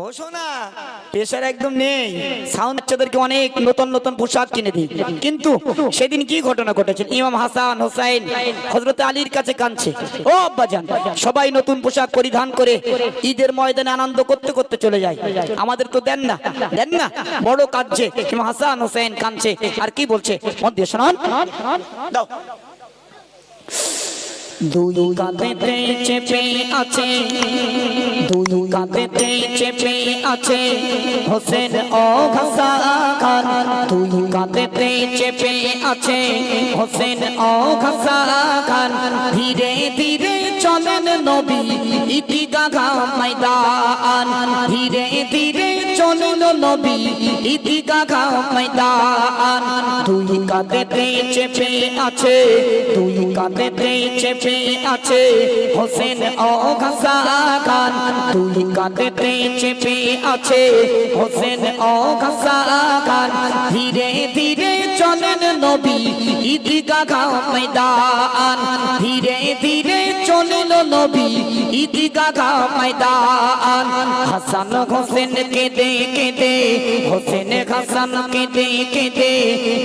ও pressure একদম নেই। Sound অনেক নতুন নতুন পোশাক কিনে দিই। কিন্তু সেদিন কি ঘটনা ঘটেছে ইমাম হাসান হজরত আলীর কাছে কাঁদছে। ও সবাই নতুন পোশাক পরিধান করে ঈদের ময়দানে আনন্দ করতে করতে চলে যায়। আমাদের তো দেন না দেন না। বড় কাঁদছে। হাসান হোসেন কাঁদছে। আর কি বলছে? দিয়ে শোনান। দুই কাঁধেতে চেপে আছে। দুই কাঁধেতে চেপে আছে। হোসেন ও ঘাসা খান দুই কাঁধেতে চেপে আছে। হোসেন ও ঘাসা খান ধীরে ধীরে চলেন নবী ইতিগাগা ময়দান। ধীরে ধীরে চলেন নবী ইতিগাগা ময়দান। দুই কাঁধেতে চেপে আছে, দুই কাঁধেতে চেপে আছে হোসেন ও খান। দুই কাঁধেতে চেপে আছে হোসেন ও খান। ধীরে ধীরে চলেন নবী ঈদগাহ ময়দান। ধীরে ধীরে চলেন নবী ঈদগাহ ময়দান। হাসান হোসেন কেঁদে কেঁদে, হোসেন হাসান কেঁদে কেঁদে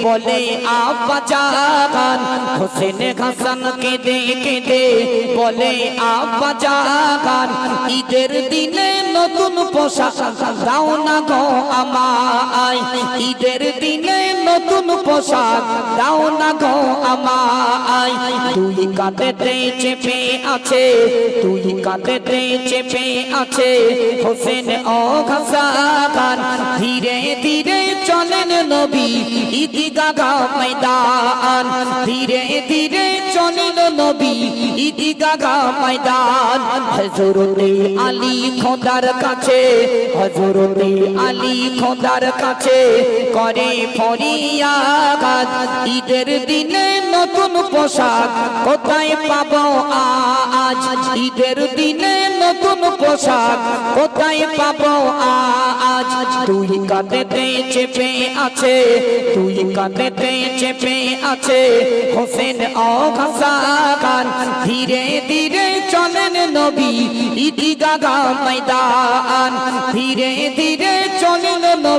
বলে আব্বা জাগান। হোসেন হাসান কেঁদে কেঁদে বলে আব্বা জাগান। ঈদের দিনে নতুন পোশাক দাও না গো আমায়। ঈদের দিনে নতুন পোশাক, দাও না গো আমায়। তুই কাঁদেতে চেপে আছে তুই কাঁদেতে চেপে আছে হোসেন ও ঘাসাগান ধীরে ধীরে চলেন নবী ঈদগাহ ময়দান। ধীরে ধীরে চলেন নবী ঈদগাহ ময়দান। হযরতে আলী খোদার কাছে, হযরতে আলী খোদার কাছে করে ফরিয়াদ ঈদের দিনে নতুন পোশাক কোথায় পাবো আজ? ঈদের দিনে নতুন পোশাক কোথায় পাবো আজ? তুই কাঁদেতে চেপে আছে তুই কাঁদেতে চেপে আছে হোসেন ও ঘাসাগান ধীরে ধীরে চলেন নবী ঈদগাহ ময়দান। ধীরে ধীরে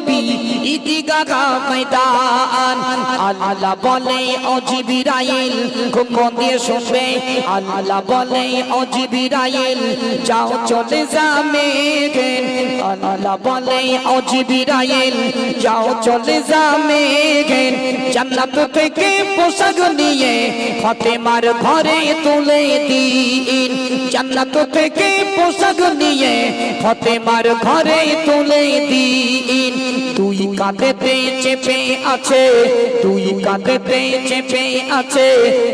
নবী ঈদগাহ ময়দান। আল্লাহ বলে, ও জিবরাইল খুব দিয়ে শুনবে। আল্লাহ বলে, ও যাও চলে যা মেঘে। আল্লাহ বলে, ও জিবরাইল, যাও চলে যা মেঘে জান্নাত থেকে পোশাক নিয়ে। ফাতেমার ঘরে তুলে দিন, জান্নাত থেকে পোশাক নিয়ে। ফাতেমার ঘরে তুলে দিন তুই কাঁদেতে চেপে আছে তুই কাঁদেতে চেপে আছে।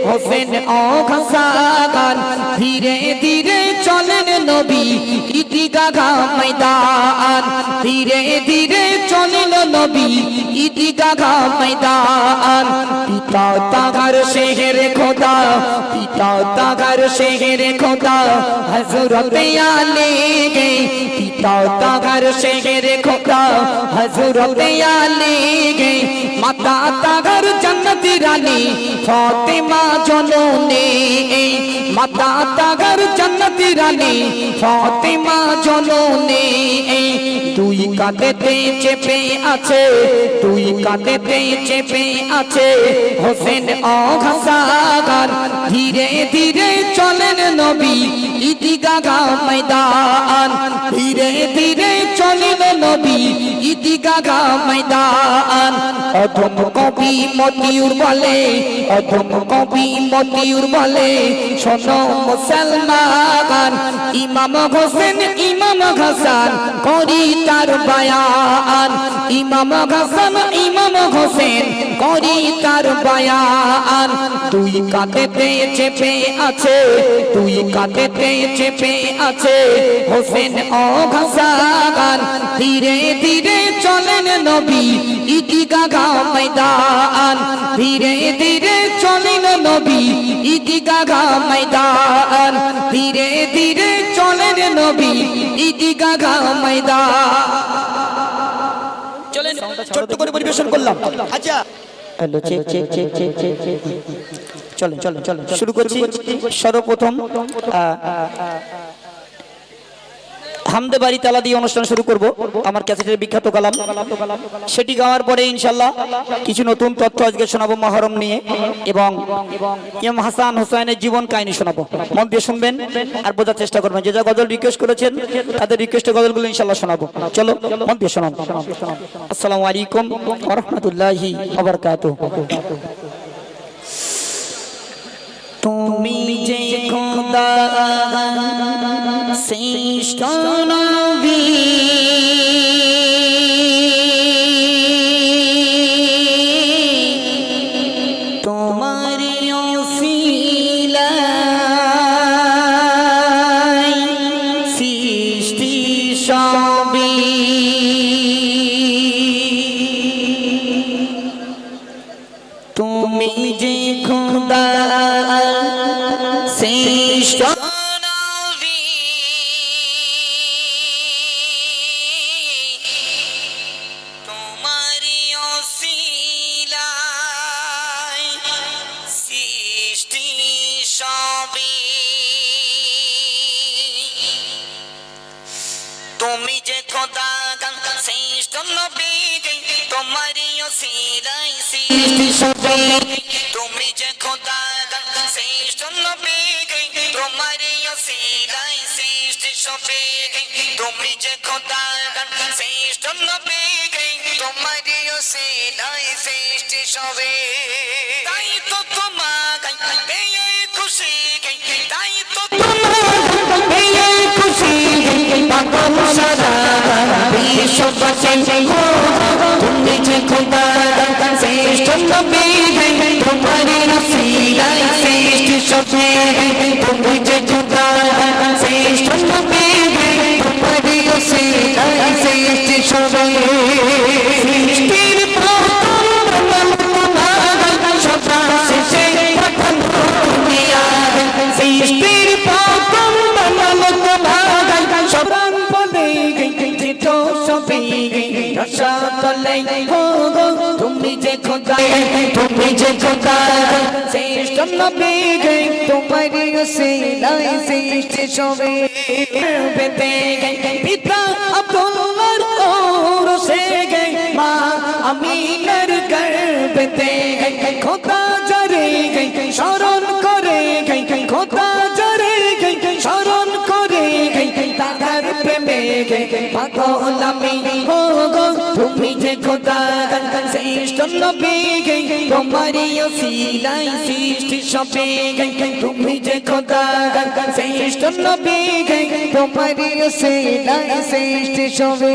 হোসেন ও ঘাসাগান, ধীরে ধীরে নবী ঈদগাহ ময়দান। ধীরে ধীরে চলিল নবী ঈদগাহ ময়দান। পিতা তাহার শেহের পিতা তাগার শেহের খোদা হযরত আলী গে পিতা তাগার শেহের খোদা হযরত আলী গে মাতা তাগার জান্নতি রানী ফাতেমা জননী মাতা তাগার জান্নতি রানী ফাতেমা জননী তুই কাঁদেতে চেপে আছে তুই কাঁদেতে চেপে আছে হোসেন ও ঘাসাগান ধীরে ধীরে চলেন নবী ঈদগাহ ময়দান। ধীরে ধীরে চলেন নবী ঈদগাহ ময়দান। অধম কবি মতিউর বলে, অধম কবি মতিউর বলে, শোনো মুসলমান, ইমাম হোসেন, ইমাম হাসান, করি তার বায়ান। ইমাম হাসান হোসেন করি তার বায়ান। তুই কাঁদেতে চেপে আছে তুই কাঁদেতে চেপে আছে হোসেন ও ঘাসাগান ধীরে ধীরে চলেন নবী ঈদগাহ ময়দান। ধীরে ধীরে চলেন নবী ঈদগাহ ময়দান। ধীরে ধীরে চলেন নবী ঈদগাহ ময়দান। চলেন ছোট্ট করে পরিবেশন করলাম। আচ্ছা। Hello check check check check check check. চলেন চলেন চলেন। শুরু করছি সর্বপ্রথম আহ, হামদে বাড়ি তালা দিয়ে অনুষ্ঠান শুরু করব। আমার ক্যাসেটের বিখ্যাত কালাম। সেটি গাওয়ার পরে ইনশাল্লাহ কিছু নতুন তথ্য আজকে শোনাবো মহরম নিয়ে এবং ইমাম হাসান হোসাইনের জীবন কাহিনী শোনাবো। মন দিয়ে শুনবেন আর বোঝার চেষ্টা করবেন। যে যা গজল রিকোয়েস্ট করেছেন, তাদের রিকোয়েস্টের গজলগুলো ইনশাল্লাহ শোনাবো। চলো, মন দিয়ে শোনান আসসালামু আলাইকুম রহমতুল্লাহি তুমি যে খোদা শ্রেষ্ঠ নবী তোমার সৃষ্টি সবই। তুমি যে খোদা শ্রেষ্ঠ শ্রেষ্ঠ নবী তোমারি অসিলায় সৃষ্টি সবই তুমি যে খোদা গান শ্রেষ্ঠ নবী তোমারি অসিলায় সৃষ্টি সবই তুমি যে খোদা গান শ্রেষ্ঠ নবী তোমারি অসিলায় সৃষ্টি সবই তাই তো তোমার বিশ্ববাসী তুমি যে খোদা শ্রেষ্ঠ নবী তোমারি রসিলাই শ্রেষ্ঠ সবে তুমি তুমি যে খোদা তুমি যে খোদা শ্রেষ্ঠ নবী গে তোমারি ওসিলাই শ্রেষ্ঠ সবে পিতা আব্দুল্লাহর ওরসে গে মা আমিনার গর্ভতে খোদা জরে গে শরণ পাগল আমি হো গো তুমি যে খোদা, শ্রেষ্ঠ নবী গে তোমারি ওসিলাই সৃষ্টি সবে। তুমি যে খোদা, শ্রেষ্ঠ নবী গে তোমারি ওসিলাই সৃষ্টি সবে।